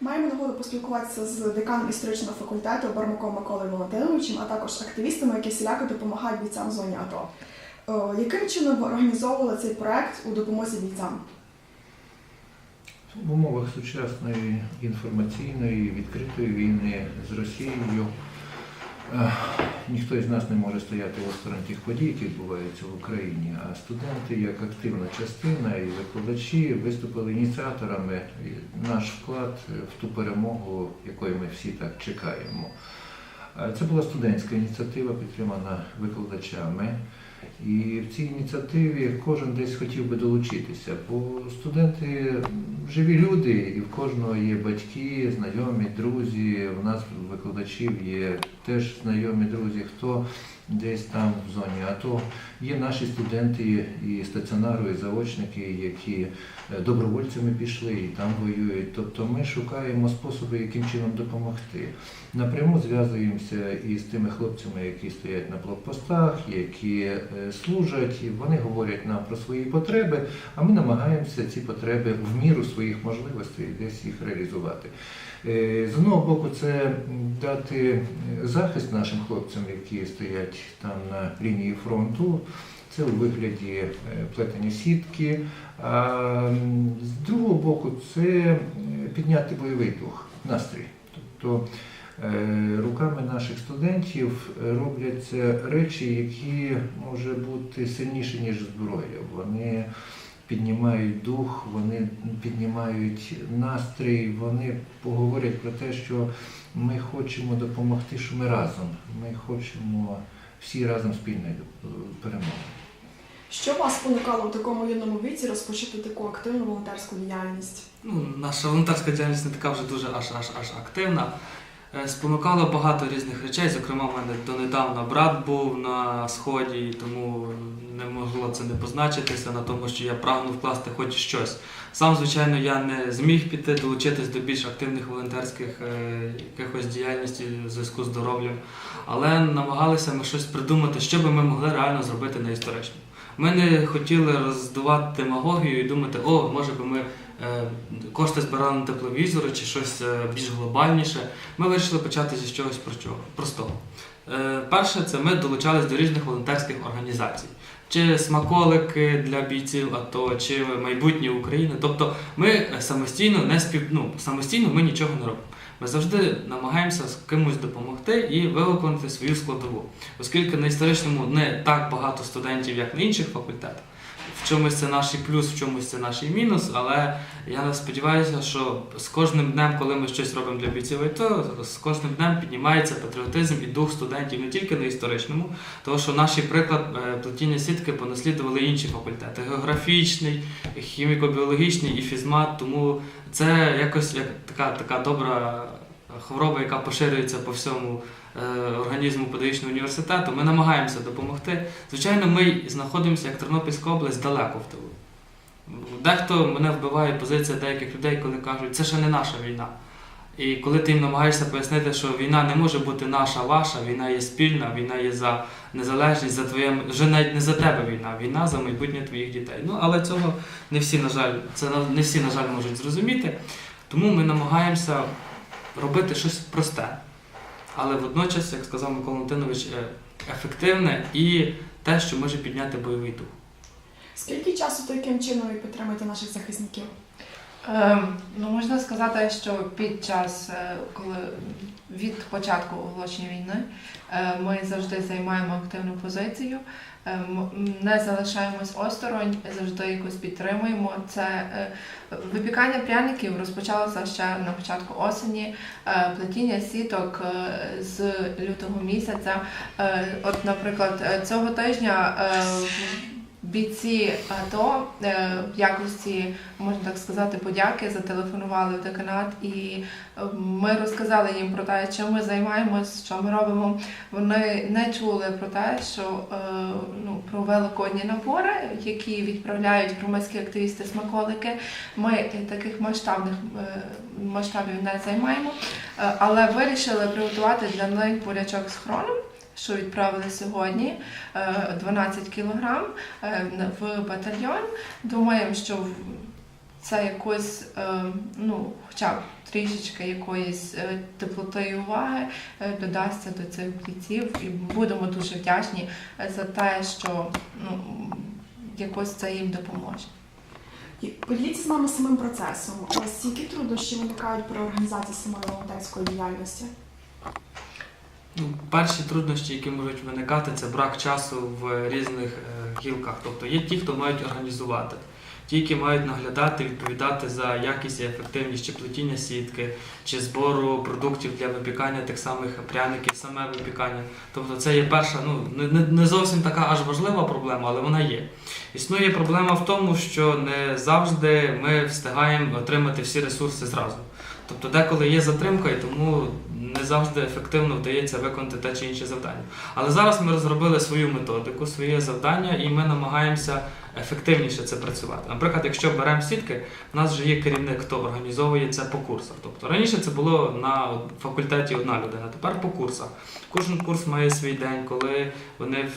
Маємо нагоду поспілкуватися з деканом історичного факультету Бармаком Миколою Володимировичем, а також активістами, які всіляко допомагають бійцям в зоні АТО. О, Яким чином ви організовували цей проект у допомозі бійцям? В умовах сучасної інформаційної відкритої війни з Росією е, ніхто із нас не може стояти осторонь тих подій, які відбуваються в Україні. А студенти, як активна частина і викладачі, виступили ініціаторами. Наш вклад в ту перемогу, якої ми всі так чекаємо. Е, Це була студентська ініціатива, підтримана викладачами. І в цій ініціативі кожен десь хотів би долучитися, бо студенти живі люди, і в кожного є батьки, знайомі, друзі. У нас викладачів є теж знайомі друзі, хто десь там в зоні АТО. Є наші студенти і стаціонару, і заочники, які е, добровольцями пішли і там воюють. Тобто ми шукаємо способи, яким чином допомогти. Напряму зв'язуємося із тими хлопцями, які стоять на блокпостах, які е, служать, і вони говорять нам про свої потреби, а ми намагаємося ці потреби в міру своїх можливостей десь їх реалізувати. Е, З одного боку, це дати захист нашим хлопцям, які стоять там на лінії фронту. Це у вигляді е, плетення сітки. А з другого боку, це е, підняти бойовий дух, настрій. Тобто е, руками наших студентів робляться речі, які може бути сильніші, ніж зброя. Вони піднімають дух, вони піднімають настрій, вони поговорять про те, що ми хочемо допомогти, що ми разом. Ми хочемо всі разом спільної е, перемоги. Що вас спонукало у такому юному віці розпочати таку активну волонтерську діяльність? Ну, наша волонтерська діяльність не така вже дуже аж аж аж активна. Е, Спонукало багато різних речей. Зокрема, в мене донедавна брат був на сході, тому не могло це не позначитися на тому, що я прагнув вкласти хоч щось. Сам, звичайно, я не зміг піти долучитись до більш активних волонтерських е, якихось діяльностей в зв'язку з здоров'ям, але намагалися ми щось придумати, що би ми могли реально зробити на історичному. Ми не хотіли роздувати демагогію і думати, о, може би ми кошти збирали на тепловізори чи щось е, більш глобальніше. Ми вирішили почати зі чогось про чого- простого. Е, Перше, це ми долучались до різних волонтерських організацій. Чи смаколики для бійців АТО, чи майбутнє України. Тобто ми е, самостійно не спів... ну, самостійно ми нічого не робимо. Ми завжди намагаємося з кимось допомогти і виконати свою складову, оскільки на історичному не так багато студентів, як на інших факультетах. В чомусь це наш плюс, в чомусь це наш мінус, але я сподіваюся, що з кожним днем, коли ми щось робимо для бійців АТО, з кожним днем піднімається патріотизм і дух студентів не тільки на історичному, тому що наш приклад е, плетіння сітки понаслідували інші факультети: географічний, хіміко-біологічний і фізмат. Тому це якось як така, така добра хвороба, яка поширюється по всьому організму педагогічного університету. Ми намагаємося допомогти. Звичайно, ми знаходимося як Тернопільська область далеко в тилу. Дехто мене вбиває позиція деяких людей, коли кажуть, це ще не наша війна. І коли ти їм намагаєшся пояснити, що війна не може бути наша, ваша, війна є спільна, війна є за незалежність, за твоє вже навіть не за тебе війна, війна за майбутнє твоїх дітей. Ну але цього не всі, на жаль, це не всі, на жаль, можуть зрозуміти. Тому ми намагаємося робити щось просте, але водночас, як сказав Микола Леонтинович, е, ефективне і те, що може підняти бойовий дух. Скільки часу таким чином ви підтримуєте наших захисників? Ем, Ну, можна сказати, що під час, е, коли від початку оголошення війни, е, ми завжди займаємо активну позицію, ем, не залишаємось осторонь, завжди якось підтримуємо. Це е, випікання пряників розпочалося ще на початку осені, плетіння сіток з лютого місяця. От, наприклад, цього тижня. Бійці АТО е, в якості, можна так сказати, подяки зателефонували в деканат, і е, ми розказали їм про те, чим ми займаємось, що ми робимо. Вони не чули про те, що е, ну, про великодні набори, які відправляють громадські активісти смаколики. Ми таких масштабних масштабів не займаємо, але вирішили приготувати для них бурячок з хроном. Що відправили сьогодні е, 12 кілограм е, в батальйон. Думаємо, що це якось, е, ну, хоча б трішечки якоїсь е, теплоти і уваги е, додасться до цих бійців, і будемо дуже вдячні е, за те, що ну, якось це їм допоможе. Поділіться з нами самим процесом. Ось які труднощі виникають при організації самої волонтерської діяльності? Ну, перші труднощі, які можуть виникати, це брак часу в різних е, гілках. Тобто є ті, хто мають організувати, ті, які мають наглядати, відповідати за якість і ефективність чи плетіння сітки, чи збору продуктів для випікання тих самих пряників, саме випікання. Тобто це є перша, ну не, зовсім така аж важлива проблема, але вона є. Існує проблема в тому, що не завжди ми встигаємо отримати всі ресурси зразу. Тобто деколи є затримка, і тому не завжди ефективно вдається виконати те чи інше завдання. Але зараз ми розробили свою методику, своє завдання, і ми намагаємося ефективніше це працювати. Наприклад, якщо беремо сітки, в нас вже є керівник, хто організовує це по курсах. Тобто раніше це було на факультеті одна людина, тепер по курсах. Кожен курс має свій день, коли вони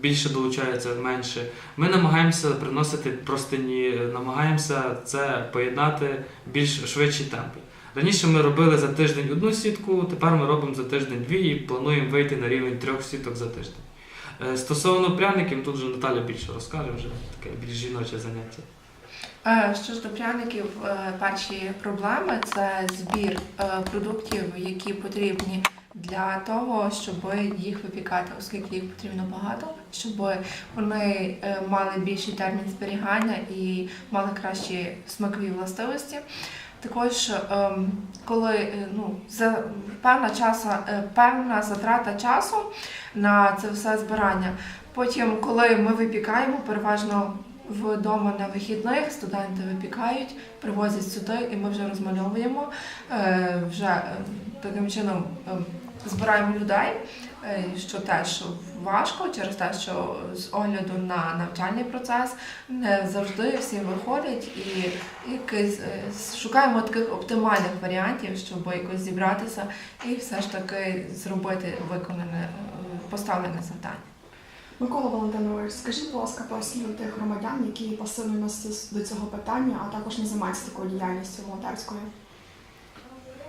більше долучаються, менше. Ми намагаємося приносити простині, намагаємося це поєднати більш швидші темпи. Раніше ми робили за тиждень одну сітку, тепер ми робимо за тиждень дві і плануємо вийти на рівень трьох сіток за тиждень. Е, Стосовно пряників, тут вже Наталя більше розкаже, вже таке більш жіноче заняття. Е, Що ж до пряників, е, перші проблеми це збір продуктів, які потрібні для того, щоб їх випікати, оскільки їх потрібно багато, щоб вони мали більший термін зберігання і мали кращі смакові властивості. Також, ем, коли е, ну, за певна часа, е, певна затрата часу на це все збирання. Потім, коли ми випікаємо, переважно вдома на вихідних студенти випікають, привозять сюди, і ми вже розмальовуємо. Е, Вже таким чином е, збираємо людей, що теж важко через те, що з огляду на навчальний процес не завжди всі виходять і якось е, шукаємо таких оптимальних варіантів, щоб якось зібратися і все ж таки зробити виконане е, поставлене завдання. Микола Валентинович, скажіть, будь ласка, про тих громадян, які пасивно відносяться до цього питання, а також не займаються такою діяльністю волонтерською.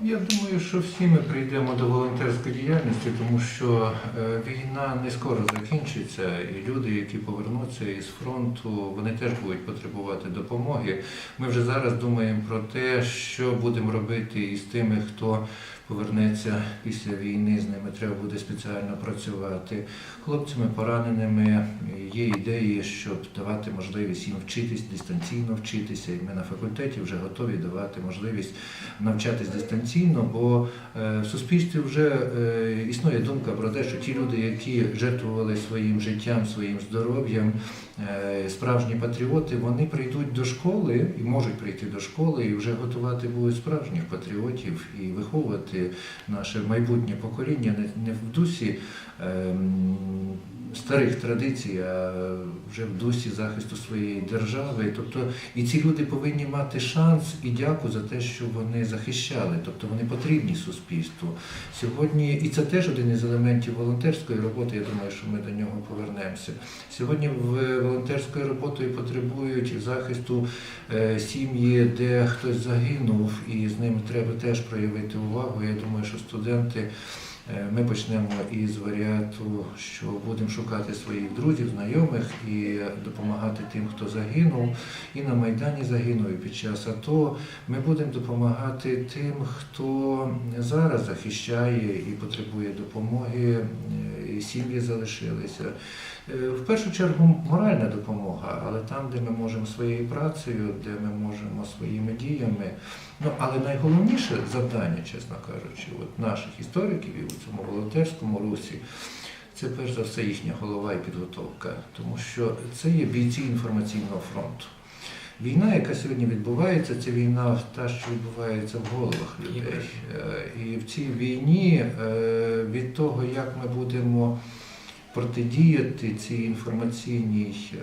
Я думаю, що всі ми прийдемо до волонтерської діяльності, тому що е, війна не скоро закінчиться, і люди, які повернуться із фронту, вони теж будуть потребувати допомоги. Ми вже зараз думаємо про те, що будемо робити із тими, хто повернеться після війни. З ними треба буде спеціально працювати. Хлопцями пораненими є ідеї, щоб давати можливість їм вчитись дистанційно вчитися. І ми на факультеті вже готові давати можливість навчатись дистанційно, бо е, в суспільстві вже е, існує думка про те, що ті люди, які жертвували своїм життям, своїм здоров'ям, е, справжні патріоти, вони прийдуть до школи і можуть прийти до школи і вже готувати будуть справжніх патріотів і виховувати наше майбутнє покоління не в дусі. Ем, Старих традицій, а вже в дусі захисту своєї держави. Тобто і ці люди повинні мати шанс і дяку за те, що вони захищали, тобто вони потрібні суспільству. Сьогодні, і це теж один із елементів волонтерської роботи. Я думаю, що ми до нього повернемося. Сьогодні в волонтерською роботою потребують захисту е, сім'ї, де хтось загинув, і з ними треба теж проявити увагу. Я думаю, що студенти. Е, Ми почнемо із варіанту, що будемо шукати своїх друзів, знайомих і допомагати тим, хто загинув, і на Майдані загинув, і під час АТО. Ми будемо допомагати тим, хто зараз захищає і потребує допомоги, е, сім'ї залишилися. Е, В першу чергу моральна допомога, але там, де ми можемо своєю працею, де ми можемо своїми діями. Ну, але найголовніше завдання, чесно кажучи, от наших істориків і у цьому волонтерському русі, це перш за все їхня голова і підготовка, тому що це є бійці інформаційного фронту. Війна, яка сьогодні відбувається, це війна та, що відбувається в головах людей. Е, І в цій війні е, від того, як ми будемо протидіяти цій інформаційній е,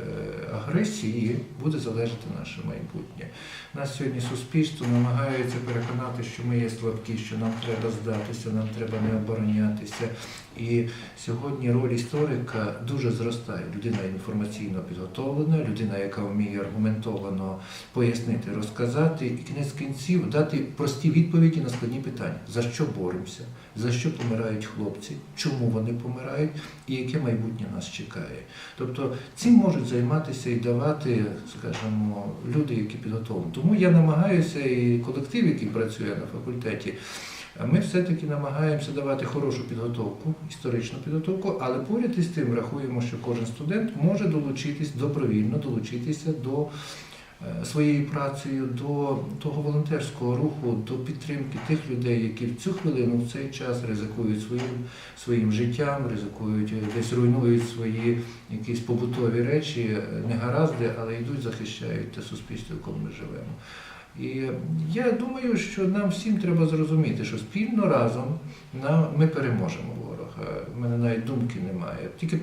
агресії, буде залежати наше майбутнє. Нас сьогодні суспільство намагається переконати. що ми є слабкі, що нам треба здатися, нам треба не оборонятися. І сьогодні роль історика дуже зростає. Людина інформаційно підготовлена, людина, яка вміє аргументовано пояснити, розказати, і кінець кінців дати прості відповіді на складні питання: за що боремося, за що помирають хлопці, чому вони помирають, і яке майбутнє нас чекає. Тобто цим можуть займатися і давати, скажімо, люди, які підготовлені. Тому я намагаюся, і колектив, який працює на факультеті, ми все-таки намагаємося давати хорошу підготовку, історичну підготовку, але поряд із тим рахуємо, що кожен студент може долучитись добровільно, долучитися до своєю працею, до того волонтерського руху, до підтримки тих людей, які в цю хвилину, в цей час ризикують своїм, своїм життям, ризикують, е, десь руйнують свої якісь побутові речі, е, негаразди, але йдуть, захищають те суспільство, в якому ми живемо. І я думаю, що нам всім треба зрозуміти, що спільно разом нам, ми переможемо ворога. У мене навіть думки немає. Тільки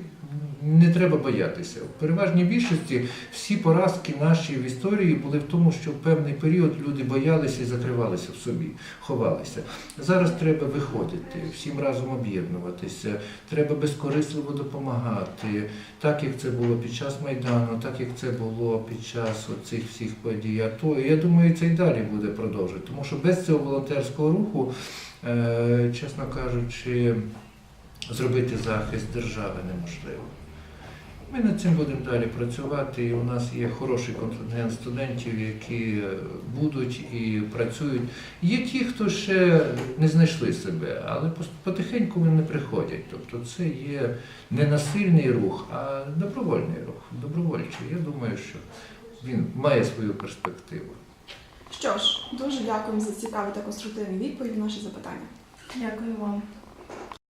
не треба боятися. В переважній більшості всі поразки наші в історії були в тому, що в певний період люди боялися і закривалися в собі, ховалися. Зараз треба виходити, всім разом об'єднуватися, треба безкорисливо допомагати, так як це було під час Майдану, так як це було під час цих всіх подій АТО. І я думаю, це і далі буде продовжувати, тому що без цього волонтерського руху, е, чесно кажучи, зробити захист держави неможливо. Ми над цим будемо далі працювати, і у нас є хороший контингент студентів, які е, будуть і працюють. Є ті, хто ще не знайшли себе, але потихеньку вони приходять. Тобто це є не насильний рух, а добровольний рух, добровольчий. Я думаю, що він має свою перспективу. Що ж, дуже дякуємо за цікаві та конструктивні відповіді на наші запитання. Дякую вам.